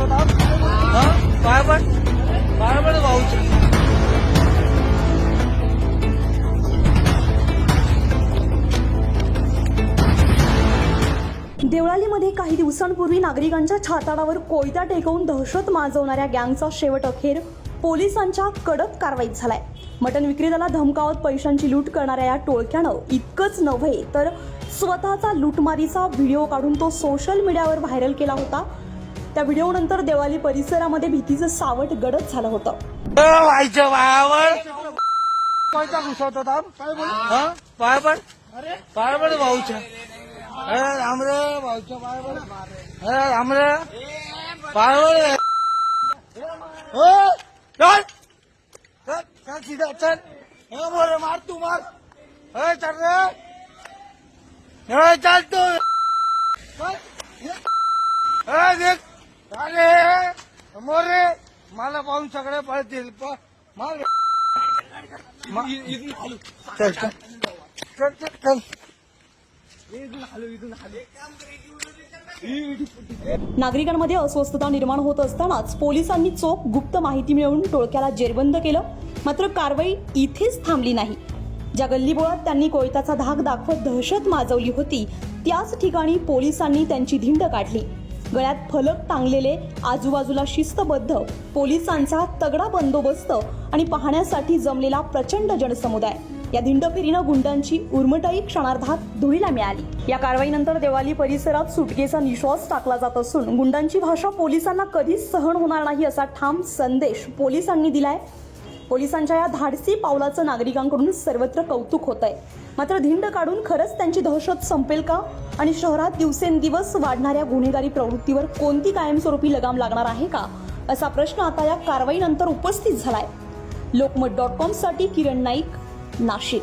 ना पाय पण पाय पण देवळालीमध्ये काही दिवसांपूर्वी नागरिकांच्या छाताडावर कोयता टेकवून दहशत माजवणाऱ्या गँगचा शेवट अखेर पोलिसांच्या कडक कारवाईत झालाय. मटण विक्रेत्याला धमकावत पैशांची लूट करणाऱ्या या टोळक्यानं इतकंच नव्हे तर स्वतःचा लूटमारीचा व्हिडिओ काढून तो सोशल मीडियावर व्हायरल केला होता. त्या व्हिडिओनंतर देवाली परिसरामध्ये भीतीचं सावट गडद झालं होतं. व्हायच्या पायावर कोयता तू. मोरे मला पाहून सगळे पळतील प- मार मा- चल चल. चल चल चल. नागरिकांमध्ये अस्वस्थता निर्माण होत असतानाच पोलिसांनी चोख गुप्त माहिती मिळवून टोळक्याला जेरबंद केलं. मात्र कारवाई इथेच थांबली नाही. ज्या गल्लीबोळात त्यांनी कोयताचा धाक दाखवत दहशत माजवली होती त्याच ठिकाणी पोलिसांनी त्यांची धिंड काढली. गळ्यात फलक टांगलेले आजूबाजूला शिस्तबद्ध पोलिसांचा तगडा बंदोबस्त आणि पाहण्यासाठी जमलेला प्रचंड जनसमुदाय. या धिंडफेरीनं गुंडांची उर्मटाई क्षणार्धात धुळीला मिळाली. या कारवाईनंतर देवाली परिसरात सुटकेचा निश्वास टाकला जात असून गुंडांची भाषा पोलिसांना कधीच सहन होणार नाही असा ठाम संदेश पोलिसांनी दिलाय. पोलिसांच्या या धाडसी पावलाचं नागरिकांकडून सर्वत्र कौतुक होत आहे. मात्र धिंड काढून खरंच त्यांची दहशत संपेल का? आणि शहरात दिवसेंदिवस वाढणाऱ्या गुन्हेगारी प्रवृत्तीवर कोणती कायमस्वरूपी लगाम लागणार आहे का? असा प्रश्न आता या कारवाईनंतर उपस्थित झालाय. लोकमत डॉट कॉमसाठी किरण नाईक नाशिक.